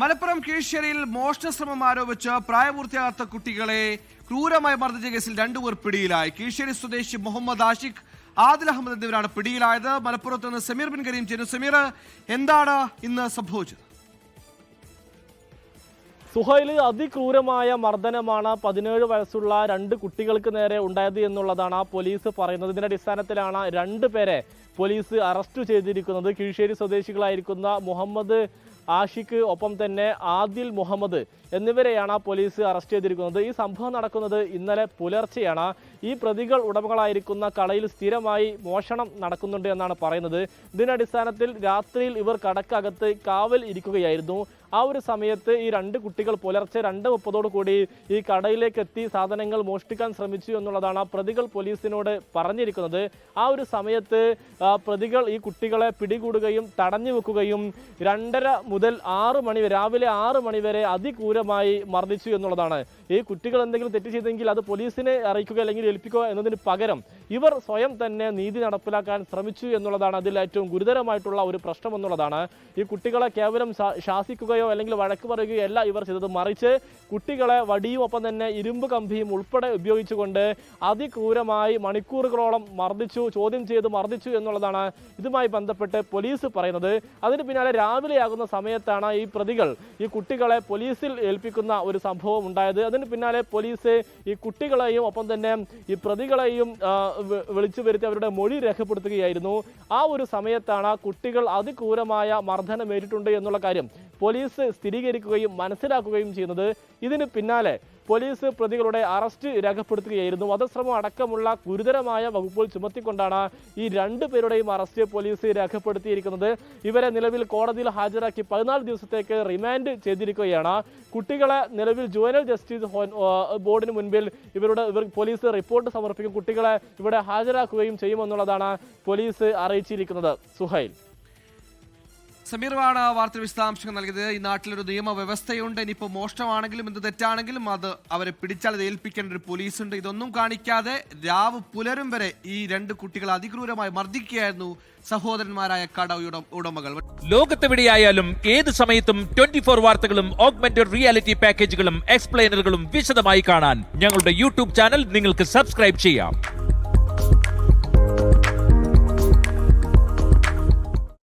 മലപ്പുറം കീഴ്ശ്ശേരിയിൽ മോഷണശ്രമം ആരോപിച്ച് പ്രായപൂർത്തിയാകാത്ത കുട്ടികളെ ക്രൂരമായി മർദ്ദിച്ച കേസിൽ രണ്ടുപേർ പിടിയിലായി. കീഴ്ശ്ശേരി സ്വദേശി മുഹമ്മദ് ആഷിഖ് ആദിൽ അഹമ്മദ് എന്നിവരാണ് പിടിയിലായത്. മലപ്പുറത്ത് നിന്ന് സമീർ ബിൻ കരീം ചെയ്യുന്നു സമീർ എന്താണ് ഇന്ന് സംഭവിച്ചത്? സുഹൈൽ അതിക്രൂരമായ മർദ്ദനമാണ് പതിനേഴ് വയസ്സുള്ള രണ്ട് കുട്ടികൾക്ക് നേരെ ഉണ്ടായത് എന്നുള്ളതാണ് പോലീസ് പറയുന്നത്. ഇതിന്റെ അടിസ്ഥാനത്തിലാണ് രണ്ട് പേരെ പോലീസ് അറസ്റ്റ് ചെയ്തിരിക്കുന്നത്. കീഴ്ശ്ശേരി സ്വദേശികളായിരിക്കുന്ന മുഹമ്മദ് ആഷിഖ് ഒപ്പം തന്നെ ആദിൽ മുഹമ്മദ് എന്നിവരെയാണ് പോലീസ് അറസ്റ്റ് ചെയ്തിരിക്കുന്നത്. ഈ സംഭവം നടക്കുന്നത് ഇന്നലെ പുലർച്ചെയാണ്. ഈ പ്രതികൾ ഉടമകളായിരിക്കുന്ന കടയിൽ സ്ഥിരമായി മോഷണം നടക്കുന്നുണ്ട് എന്നാണ് പറയുന്നത്. ഇതിനടിസ്ഥാനത്തിൽ രാത്രിയിൽ ഇവർ കടക്കകത്ത് കാവൽ ഇരിക്കുകയായിരുന്നു. ആ ഒരു സമയത്ത് ഈ രണ്ട് കുട്ടികൾ പുലർച്ചെ രണ്ട് മുപ്പതോടു കൂടി ഈ കടയിലേക്ക് എത്തി സാധനങ്ങൾ മോഷ്ടിക്കാൻ ശ്രമിച്ചു എന്നുള്ളതാണ് പ്രതികൾ പോലീസിനോട് പറഞ്ഞിരിക്കുന്നത്. ആ ഒരു സമയത്ത് പ്രതികൾ ഈ കുട്ടികളെ പിടികൂടുകയും തടഞ്ഞു വെക്കുകയും രണ്ടര മുതൽ ആറ് മണി രാവിലെ ആറ് മണി വരെ അതിക്രൂരമായി മർദ്ദിച്ചു എന്നുള്ളതാണ്. ഈ കുട്ടികൾ എന്തെങ്കിലും തെറ്റ് ചെയ്തെങ്കിൽ അത് പോലീസിനെ അറിയിക്കുക അല്ലെങ്കിൽ ഏൽപ്പിക്കുക എന്നതിന് പകരം ഇവർ സ്വയം തന്നെ നീതി നടപ്പിലാക്കാൻ ശ്രമിച്ചു എന്നുള്ളതാണ് അതിൽ ഏറ്റവും ഗുരുതരമായിട്ടുള്ള ഒരു പ്രശ്നം എന്നുള്ളതാണ്. ഈ കുട്ടികളെ കേവലം ശാസിക്കുകയോ അല്ലെങ്കിൽ വഴക്ക് പറയുകയോ അല്ല ഇവർ ചെയ്തത്. മറിച്ച് കുട്ടികളെ വടിയും ഒപ്പം തന്നെ ഇരുമ്പ് കമ്പിയും ഉൾപ്പെടെ ഉപയോഗിച്ചുകൊണ്ട് അതിക്രൂരമായി മണിക്കൂറുകളോളം മർദ്ദിച്ചു ചോദ്യം ചെയ്ത് മർദ്ദിച്ചു എന്നുള്ളതാണ് ഇതുമായി ബന്ധപ്പെട്ട് പോലീസ് പറയുന്നത്. അതിന് പിന്നാലെ രാവിലെയാകുന്ന സമയത്താണ് ഈ പ്രതികൾ ഈ കുട്ടികളെ പോലീസിൽ ഏൽപ്പിക്കുന്ന ഒരു സംഭവം ഉണ്ടായത്. അതിന് പിന്നാലെ പോലീസ് ഈ കുട്ടികളെയും ഒപ്പം തന്നെ ഈ പ്രതികളെയും വിളിച്ചു വരുത്തി അവരുടെ മൊഴി രേഖപ്പെടുത്തുകയായിരുന്നു. ആ ഒരു സമയത്താണ് കുട്ടികൾ അതിക്രൂരമായ മർദ്ദനമേറ്റിട്ടുണ്ട് എന്നുള്ള കാര്യം പോലീസ് സ്ഥിരീകരിക്കുകയും മനസ്സിലാക്കുകയും ചെയ്യുന്നത്. ഇതിന് പിന്നാലെ പോലീസ് പ്രതികളുടെ അറസ്റ്റ് രേഖപ്പെടുത്തുകയായിരുന്നു. വധശ്രമം അടക്കമുള്ള ഗുരുതരമായ വകുപ്പുകൾ ചുമത്തിക്കൊണ്ടാണ് ഈ രണ്ടു പേരുടെയും അറസ്റ്റ് പോലീസ് രേഖപ്പെടുത്തിയിരിക്കുന്നത്. ഇവരെ നിലവിൽ കോടതിയിൽ ഹാജരാക്കി പതിനാല് ദിവസത്തേക്ക് റിമാൻഡ് ചെയ്തിരിക്കുകയാണ്. കുട്ടികളെ നിലവിൽ ജുവനൽ ജസ്റ്റിസ് ബോർഡിന് മുൻപിൽ ഇവരുടെ ഇവർ പോലീസ് റിപ്പോർട്ട് സമർപ്പിക്കും. കുട്ടികളെ ഇവിടെ ഹാജരാക്കുകയും ചെയ്യുമെന്നുള്ളതാണ് പോലീസ് അറിയിച്ചിരിക്കുന്നത്. സുഹൈൽ. സമീറാണ് വാർത്ത വിശദാംശങ്ങൾ നൽകിയത് ഈ നാട്ടിലൊരു നിയമവ്യവസ്ഥയുണ്ട് ഇനിയിപ്പോൾ മോഷ്ടമാണെങ്കിലും എന്ത് തെറ്റാണെങ്കിലും അത് അവരെ പിടിച്ചാൽ അത് ഏൽപ്പിക്കേണ്ട ഒരു പോലീസുണ്ട്. ഇതൊന്നും കാണിക്കാതെ രാവ് പുലരും വരെ ഈ രണ്ട് കുട്ടികൾ അതിക്രൂരമായി മർദ്ദിക്കുകയായിരുന്നു സഹോദരന്മാരായ കട ഉടമകൾ. ലോകത്തെവിടെയായാലും ഏത് സമയത്തും ട്വന്റി ഫോർ വാർത്തകളും ഓഗ്മെന്റഡ് റിയാലിറ്റി പാക്കേജുകളും എക്സ്പ്ലെയിനറുകളും വിശദമായി കാണാൻ ഞങ്ങളുടെ യൂട്യൂബ് ചാനൽ നിങ്ങൾക്ക് സബ്സ്ക്രൈബ് ചെയ്യാം.